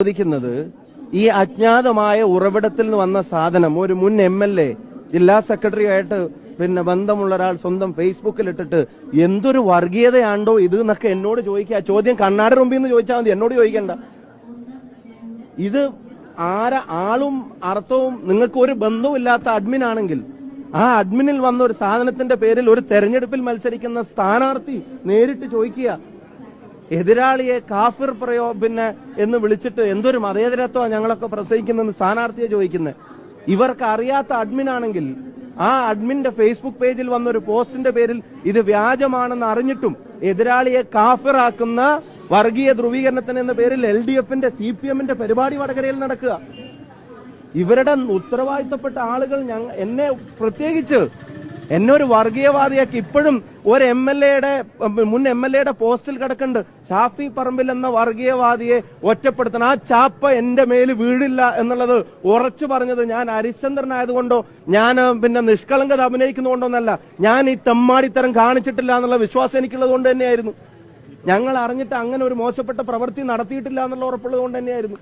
ചോദിക്കുന്നത് ഈ അജ്ഞാതമായ ഉറവിടത്തിൽ നിന്ന് വന്ന സാധനം ഒരു മുൻ എം എൽ എ ജില്ലാ സെക്രട്ടറി ആയിട്ട് പിന്നെ ബന്ധമുള്ള ഒരാൾ സ്വന്തം ഫേസ്ബുക്കിൽ ഇട്ടിട്ട് എന്തൊരു വർഗീയതയാണ്ടോ ഇത് എന്നൊക്കെ എന്നോട് ചോദിക്കുക. ചോദ്യം കണ്ണാടി മുമ്പിൽ നിന്ന് ചോദിച്ചാൽ മതി എന്നോട് ചോദിക്കണ്ട. ഇത് ആര ആളും അർത്ഥവും നിങ്ങൾക്ക് ഒരു ബന്ധവുമില്ലാത്ത അഡ്മിൻ ആണെങ്കിൽ ആ അഡ്മിനിൽ വന്ന ഒരു സാധനത്തിന്റെ പേരിൽ ഒരു തെരഞ്ഞെടുപ്പിൽ മത്സരിക്കുന്ന സ്ഥാനാർത്ഥി നേരിട്ട് ചോദിക്കുക എതിരാളിയെ കാഫിർ പ്രയോ പിന്നെ എന്ന് വിളിച്ചിട്ട് എന്തൊരു മതേതരത്വ ഞങ്ങളൊക്കെ പ്രസംഗിക്കുന്നെന്ന് സ്ഥാനാർത്ഥിയെ ചോദിക്കുന്നത് ഇവർക്ക് അറിയാത്ത അഡ്മിൻ ആണെങ്കിൽ ആ അഡ്മിന്റെ ഫേസ്ബുക്ക് പേജിൽ വന്നൊരു പോസ്റ്റിന്റെ പേരിൽ ഇത് വ്യാജമാണെന്ന് അറിഞ്ഞിട്ടും എതിരാളിയെ കാഫിറാക്കുന്ന വർഗീയ ധ്രുവീകരണത്തിന് എന്ന പേരിൽ എൽ ഡി എഫിന്റെ സി പി എമ്മിന്റെ പരിപാടി വടകരയിൽ നടക്കുക. ഇവരുടെ ഉത്തരവാദിത്തപ്പെട്ട ആളുകൾ എന്നെ പ്രത്യേകിച്ച് എന്നെ ഒരു വർഗീയവാദിയാക്കി ഇപ്പോഴും ഒരു എം എൽ എയുടെ മുൻ എം എൽ എയുടെ പോസ്റ്റിൽ കിടക്കുന്നുണ്ട്. ഷാഫി പറമ്പിൽ എന്ന വർഗീയവാദിയെ ഒറ്റപ്പെടുത്തണം. ആ ചാപ്പ എന്റെ മേൽ വീടില്ല എന്നുള്ളത് ഉറച്ചു പറഞ്ഞത് ഞാൻ ഹരിശ്ചന്ദ്രനായതുകൊണ്ടോ ഞാൻ പിന്നെ നിഷ്കളങ്കത അഭിനയിക്കുന്നതുകൊണ്ടോന്നല്ല. ഞാൻ ഈ തെമ്മാടിത്തരം കാണിച്ചിട്ടില്ല എന്നുള്ള വിശ്വാസം എനിക്കുള്ളത് കൊണ്ട് തന്നെയായിരുന്നു. ഞങ്ങൾ അറിഞ്ഞിട്ട് അങ്ങനെ ഒരു മോശപ്പെട്ട പ്രവൃത്തി നടത്തിയിട്ടില്ല എന്നുള്ള ഉറപ്പുള്ളത് കൊണ്ട് തന്നെയായിരുന്നു.